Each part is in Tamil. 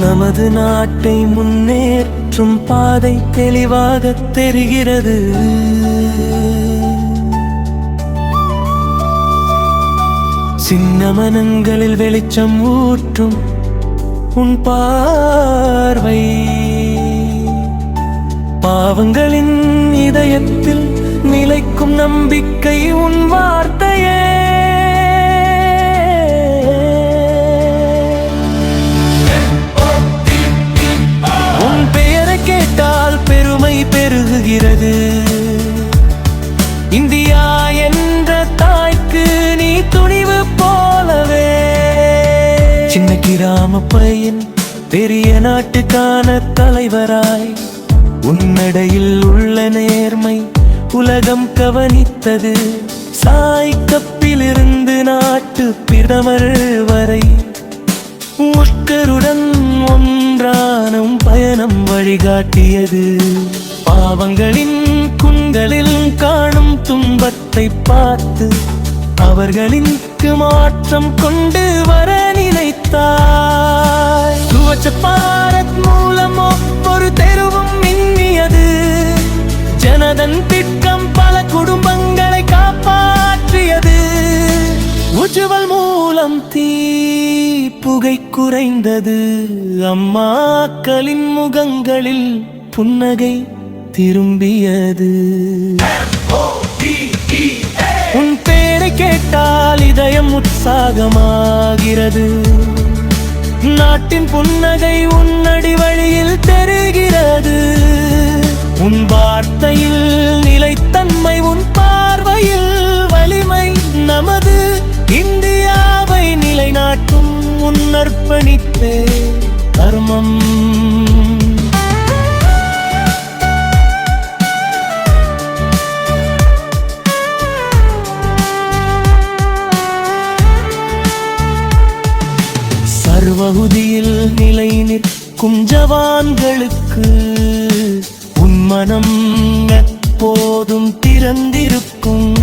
நமது நாட்டை முன்னேற்றும் பாதை தெளிவாக தெரிகிறது. சின்ன மனங்களில் வெளிச்சம் ஊற்றும் உன் பார்வை. பாவங்களின் இதயத்தில் நிலைக்கும் நம்பிக்கை உன் வார்த்தையை இருக்கிறது இந்தியா என்ற தாய்க்கு நீ துணிவு போலவே. சின்ன கிராம பையன் பெரிய நாட்டுக்கான தலைவராய் உன்னடையில் உள்ள நேர்மை உலகம் கவனித்தது. சாய் கப்பிலிருந்து நாட்டு பிரதமர் வரை உட்கருடன் ஒன்றானும் பயணம் வழிகாட்டியது. பாவங்களின் குண்களில் காணும் துன்பத்தை பார்த்து அவர்களின்க்கு மாற்றம் கொண்டு வர நினைத்தாய். சுவச்ச பாரத் மூலம் ஒவ்வொரு தெருவும் மின்னியது. ஜனதன் திட்டம் பல குடும்பங்களை காப்பாற்றியது. உஜ்வல் மூலம் தீ புகை குறைந்தது. அம்மாக்களின் முகங்களில் புன்னகை திரும்பியது. உன் பேரை கேட்டால் இதயம் உற்சாகமாகிறது. நாட்டின் புன்னகை உன்னடி வழியில் தெரிகிறது உன் வார்த்தையில் நிலைத்தன்மை உன் பார்வையில் வலிமை நமது. இந்தியாவை நிலைநாட்டும் உன் அர்ப்பணிப்பே கர்மம். நிற்கும் உன்மனம் எப்போதும் திறந்திருக்கும்.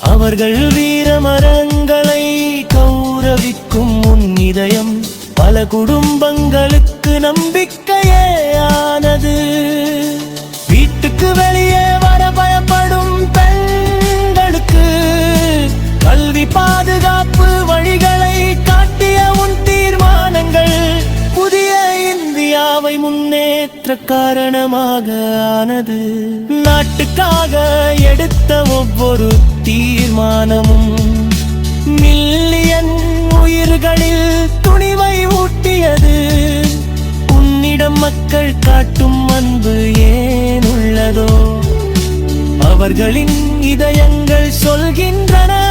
அவர்கள் வீரமரங்களை கௌரவிக்கும் உன் இதயம் பல குடும்பங்களுக்கு நம்பிக்கையே ஆனது. முன்னேற்ற காரணமாக ஆனது. நாட்டுக்காக எடுத்த ஒவ்வொரு தீர்மானமும் மில்லியன் உயிர்களில் துணிவை ஊட்டியது. உன்னிடம் மக்கள் காட்டும் அன்பு ஏன் உள்ளதோ? அவர்களின் இதயங்கள் சொல்கின்றன.